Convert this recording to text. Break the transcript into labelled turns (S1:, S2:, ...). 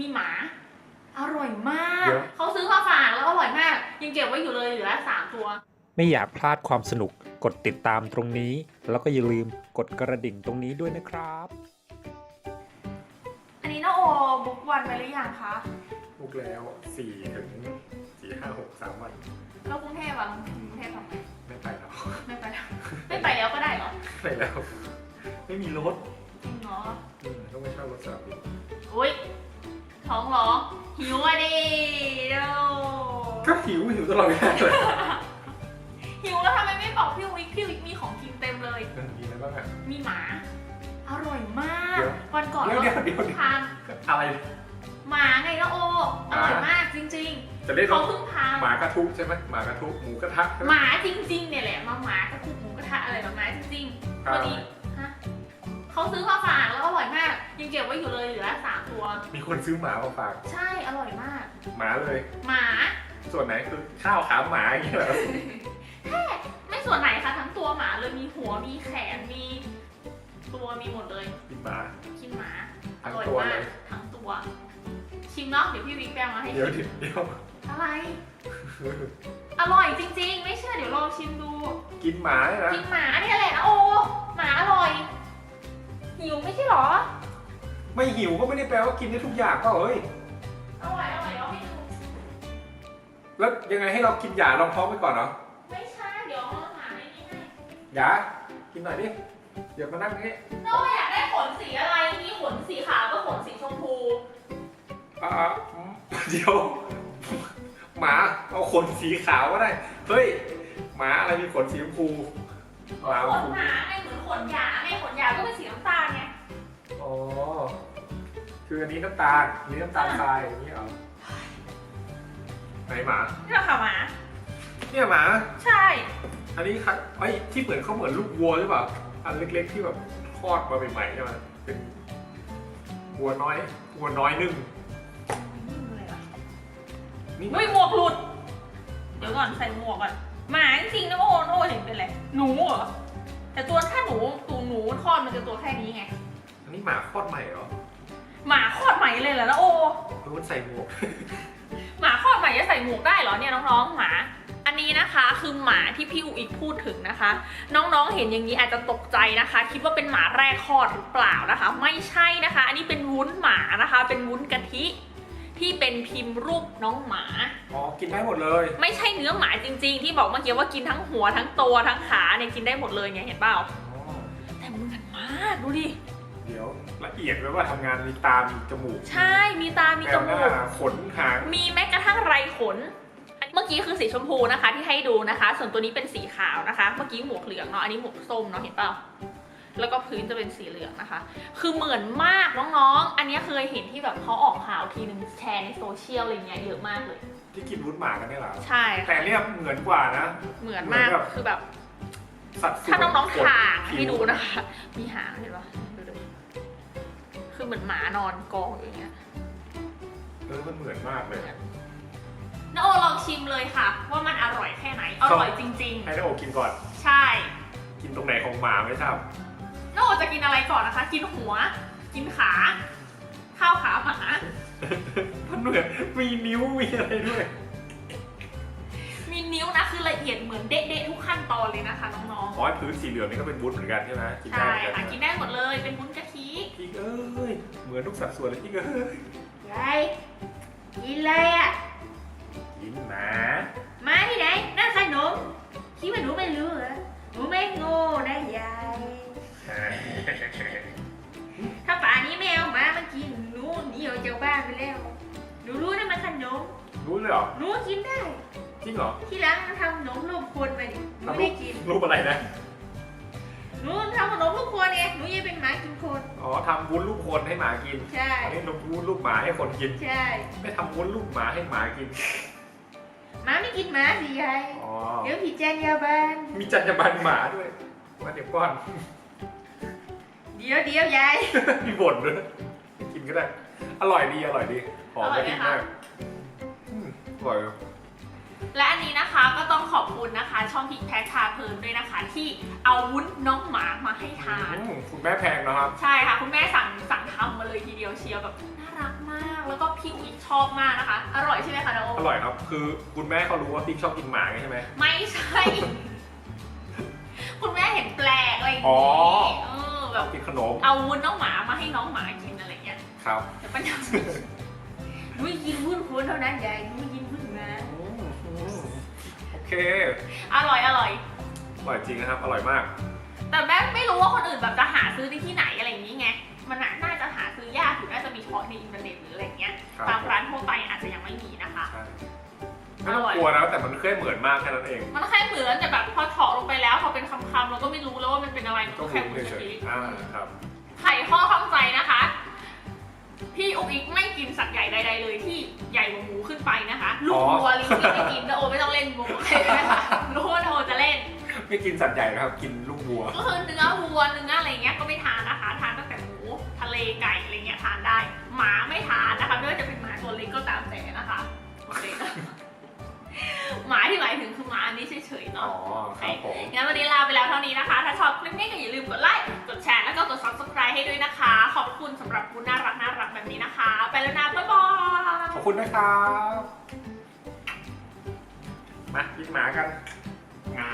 S1: มีหมา อร่อยมาก
S2: เดี๋ยว
S1: เขาซื้อมาฝากแล้วอร่อยมาก ยังเก็บไว้อยู่เลยเหลือสามตัว
S3: ไม่อยากพลาดความสนุกกดติดตามตรงนี้ แล้วก็อย่าลืมกดกระดิ่งตรงนี้ด้วยนะครับ
S1: อันนี้น้าโอบุ๊กวันไปหรือยังคะ
S2: บุกแล้วสี่ถึงสี่ห้าหกสามวัน
S1: แล้วกรุงเทพอะกรุงเทพทำไง
S2: ไม่ไปแล้ว
S1: ไม่ไปแล้วไม่ไปแล้วก็ได้เหรอ
S2: ไปแล้ว ไม่มีรถ
S1: จริงเหรอ
S2: อืมต้องไปเช่ารถสนามบิน
S1: อุ้ย ท้องเหรอหิวอะดิเดี๋ยว
S2: ก็หิวหิวตลอดเวลาเลย
S1: หิวแล้วทำไมไม่บอกพี่วิกพี่วิกมีของกินเต็มเลย
S2: เออมีอะไรบ้างอะ
S1: มีหมา อร่อยมาก
S2: เดี๋ยว
S1: วันก่อน
S2: เดี๋ยว
S1: เรา
S2: เดี๋ยวเดี๋ยว
S1: ทาน
S2: อะไร
S1: หมาไงนะโออร่อยมากจริง
S2: จะเรีย
S1: ๆ
S2: ก
S1: เขา
S2: ว่า
S1: เพิ่งพา
S2: หมากระทุใช่ไหมหมากระทุหมูกระทะ
S1: หมาจริง ๆ เนี่ยแหละมาหมากระคุกหมูกระทะอะไรแบบนั้นจริงๆ
S2: ครับ
S1: วันนี้ฮะ เขาซื้อมาฝากแล้วอร่อยมาก ยังเก็บไว้อยู่เลยเหลือสามตัว
S2: มีคนซื้อหมามาฝาก
S1: ใช่อร่อยมาก
S2: หมาเลย
S1: หมา
S2: ส่วนไหนคือข้าวขาหมาอย่างเงี้ยเหรอ
S1: ไม่ส่วนไหนคะทั้งตัวหมาเลยมีหัวมีแขนมี ตัวมีหมดเลย
S2: กินหมา
S1: กินหมาอ
S2: ทั้ง
S1: ร่อย
S2: ตัว
S1: มา
S2: เล
S1: ก
S2: ย
S1: ทั้งตัว ชิมเนาะเดี๋ยวพี่วิกแปลมาให้
S2: เดี๋ยว
S1: ชิม
S2: เดี๋ยว
S1: อะไร อร่อยจริง ๆ ไม่เชื่อเดี๋ยวลองชิมดู
S2: กินหมาเนี่ยนะ
S1: กินหมาเนี่ยแหละนะโอหมาอร่อยหิวไม่ ใช่เหรอ
S2: ไม่หิวก็ไม่ได้แปลว่ากินได้ทุกอย่างก็เอ้ย
S1: อร่อยอร่อยเอาให้ดู
S2: แล้วยังไงให้เรากินหยาลองท้องไปก่อนเนาะ
S1: ไม่ใช่เดี๋ยวเอาหาในนี้ให้
S2: หยากินหน่อยดิ เดี๋ยวมานั่งนี่
S1: น้องอยากได้ขนสีอะไร มีขนสีขาวกับขนสีชมพู
S2: อ่าอืมเดี๋ยว หมาเอาขนสีขาวก็ได้ เฮ้ย หมาอะไรมีขนสีชมพูหมา
S1: ข
S2: ช
S1: น
S2: มพู
S1: หมาไงเหมือนขนหยาไงขนหยาก็เป็นสีน้ำตาลไง
S2: อ๋อ คืออันนี้น้ำตาลอันนี้น้ำตาลทรายอย่างนี้เหรอไหนหมา
S1: นี่แหละค่ะหมา
S2: เนี่ยหมา
S1: ใช่
S2: อันนี้ครับไอ้ยที่เหมือนเขาเหมือนลูกวัวหรือเปล่า อันเล็กๆที่แบบทอดมาใหม่ๆใช่ไหมเป็นวัวน้อยวัวน้อยนึ่งนี่
S1: เฮ้ยหมวกหลุด เดี๋ยวก่อนใส่หมวกก่อนหมาจริงๆนะโอ้โอ้เห็นเป็นไรหนูเหรอแต่ตัวถ้าหนูตัวหนูคลอดมันจะตัวแค่นี้ไง
S2: อันนี้ หมาคลอดใหม่เหรอ
S1: หมาคลอดใหม่เลยเหรอนะโอ
S2: รู้ว่าใส่หมวก
S1: หมาคลอดใหม่จะใส่หมวกได้เหรอเนี่ยน้องๆหมา อันนี้นะคะคือหมาที่พี่อูอีกพูดถึงนะคะ น้องๆเห็นอย่างนี้อาจจะตกใจนะคะ คิดว่าเป็นหมาแรกคลอดหรือเปล่านะคะ ไม่ใช่นะคะ อันนี้เป็นวุ้นหมานะคะ เป็นวุ้นกะทิที่เป็นพิมพ์รูปน้องหมา
S2: อ๋อ กินได้หมดเลย
S1: ไม่ใช่เนื้อหมาจริง ๆ ที่บอกเมื่อกี้ว่ากินทั้งหัวทั้งตัวทั้งขาเนี่ยกินได้หมดเลยไงเห็นเปล่า
S2: อ๋อ
S1: แต่เหมือนมากดูดิ
S2: เดี๋ยวละเอียดไว้ว่าทำงานมีตา มีจมูก
S1: ใช่มีตา มี
S2: แน
S1: จ
S2: วห
S1: มู
S2: น้าก ขนหาง
S1: มีแม้กระทั่งไรขน เมื่อกี้คือสีชมพูนะคะที่ให้ดูนะคะ ส่วนตัวนี้เป็นสีขาวนะคะ เมื่อกี้หมวกเหลืองเนาะ อันนี้หมวกส้มเนาะเห็นเปล่า แล้วก็พื้นจะเป็นสีเหลืองนะคะ คือเหมือนมากน้องๆ อันนี้เคยเห็นที่แบบเขาออกข่าวทีนึงแชร์ในโซเชียลอะไรเงี้ยเยอะมากเลย
S2: ที่กินวุ้นหมากันเนี่ยเหรอ
S1: ใช่
S2: แต่
S1: ค่ะ
S2: เนี่ยเหมือนกว่านะ
S1: เหมือนมาก
S2: เหมือนแบบ
S1: คือแบบ
S2: สัดส่วน
S1: ถ้าน้อง
S2: ข
S1: ๆถ่างให้
S2: ผิว
S1: ดูนะคะ มีหางเห็นปะดูดิ คือเหมือนหมานอนกองอยู่อย่างเงี้ย
S2: เออมันเหมือนมากเลย
S1: น้าโอลองชิมเลยค่ะ ว่ามันอร่อยแค่ไหน อร่อยจริง
S2: ให้น้าโอกินก่อน
S1: ๆ ใช่
S2: กินตรงไหนของหมาไม่ทราบ
S1: น้าโอจะกินอะไรก่อนนะคะ กินหัว กินขา ข้าวขาหมา
S2: มันเหมือนมีนิ้วมีอะไรด้วย
S1: มีนิ้วนะคือละเอียดเหมือนเด๊ะๆทุกขั้นตอนเลยนะคะน้อง
S2: อ๋อไอ้พื้นสีเหลืองนี่ก็เป็นวุ้นเหมือนกันใช่ไหมกิน
S1: ๆ
S2: ได้
S1: ใช่
S2: เหมือนกั
S1: ค่ะ
S2: น
S1: กินได้หมดเลยเป็นวุ้นกะทิ
S2: พี่เอ้ย เหมือนทุกสัดส่วนเลยพี่เอ้ย
S1: ยายกินเลยอะ
S2: กินหมา
S1: มาที่ไหนนั่นขนมคิดว่าหนูไม่รู้เหรอหนูไม่โง่นะยาย ถ้าป่านนี้ไม่เอาหมามากินหนูหนีออกจากบ้านไปแล้ว หนูรู้นะมันขนม
S2: รู้เลยเหรอ
S1: หนูกินได้
S2: จริงเหรอ
S1: ที่หลังมันทำขนมรูปคนมาดิหนูไม่ได้กิน
S2: รูปอะไรนะ
S1: หนูทำขนมรูปคนไงหนูยังเป็นหมากินคน
S2: อ๋อทำวุ้นลูกคนให้หมากิน
S1: ใช่
S2: อันนี้ทำวุ้นลูกหมาให้คนกิน
S1: ใช่
S2: ไม่ทำวุ้นลูกหมาให้หมากิน
S1: หมาไม่กินหมาสิยาย
S2: อ๋อ
S1: เดี๋ยวผิดจรรยาบรรณ
S2: มีจรรยาบรรณหมาด้วยมาเดี๋ยวก่อน
S1: เดี๋ยวเดี๋ยวยาย
S2: มีบ่นด้วยกินก็ได้ อร่อยดีอร่อยดีหอม
S1: อร่อยไหม
S2: ดี
S1: คะ
S2: มากอืมอร่อย
S1: และอันนี้นะคะก็ต้องขอบคุณนะคะ ช่องพิกแพคชาเพลินด้วยนะคะ ที่เอาวุ้นน้องหมามาให้ทาน
S2: อืมคุณแม่แพงนะครับ
S1: ใช่ค่ะ คุณแม่สั่งสั่งทำมาเลยทีเดียวเชียวแบบน่ารักมาก แล้วก็ชอบมากนะคะ อร่อยใช่ไหมคะน้องโอ
S2: อร่อยครับ คือคุณแม่เขารู้ว่าปิ๊กชอบกินหมาไงใช่ไหม
S1: ไม่ใช่ คุณแม่เห็นแปลกอะไรอย่าง
S2: อ๋
S1: งี้
S2: อ
S1: เออแบบ
S2: กินขนม
S1: เอาวุ้นน้องหมามาให้น้องหมากินอะไรเงี้ย
S2: ครับ
S1: แต่ปัญญาไม่กินวุ้นคุณเท่านั้นยายไม่
S2: เค
S1: อร่อยอร่อย
S2: อร่อยจริงนะครับ อร่อยมาก
S1: แต่แม่ไม่รู้ว่าคนอื่นแบบจะหาซื้อได้ที่ไหนอะไรอย่างนี้ไง มันน่ะน่าจะหาซื้อยากอยู่น่าจะมีเฉพาะในอินเทอร์เน็ตหรืออะไรเงี้ย
S2: ครับ
S1: ตามร้านทั่วไปอาจจะยังไม่มีนะคะ
S2: ใช่ไม่ต้องกลัวนะแต่มันแค่เหมือนมากแค่นั้นเอง
S1: มันแค่เหมือนแต่แบบพอเฉาะลงไปแล้วพอเป็นคำๆเราก็ไม่รู้แล้วว่ามันเป็นอะไรมัน
S2: ก็
S1: ก็
S2: คุ
S1: แค่
S2: ณ
S1: เหมือน
S2: เฉย
S1: นี้
S2: ๆอ่าครับ
S1: ไข่ข้อข้องใจนะคะ พี่อุ๊กอิ๊กไม่กินสัตว์ใหญ่ใดๆเลยที่ใหญ่กว่าหมูขึ้นไปนะคะ ลูกวัวลิงที่ไม่กินนะโอไม่ต้อง เล่นมุกเลยนะคะรู้ว่าโอจะเล่น
S2: ไม่กินสัตว์ใหญ่นะครับ กินลูกวัว
S1: ก็คือเนื้อวัวเนื้ออะไรเงี้ยก็ไม่ทานนะคะ ทานตั้งแต่หมูทะเลไก่อะไรเงี้ยทานได้ หมาไม่ทานนะคะไม่ว่าจะเป็นหมาตัวเล็กก็ตามแต่นะคะโอเคนะหมาที่หมายถึงคือหมาอันนี้เฉยๆ
S2: อ๋อ
S1: เนาะ
S2: ครับผม
S1: งั้นวันนี้ลาไปแล้วเท่านี้นะคะ ถ้าชอบคลิปนี้ก็อย่าลืมกดไลค์กดแชร์แล้วก็กด subscribe ให้ด้วยนะคะ ขอบคุณสำหรับคุณน่ารักน่ารักแบบนี้นะคะ ไปแล้วนะบ๊ายบาย
S2: ขอบคุณนะครับ มากินหมากันงา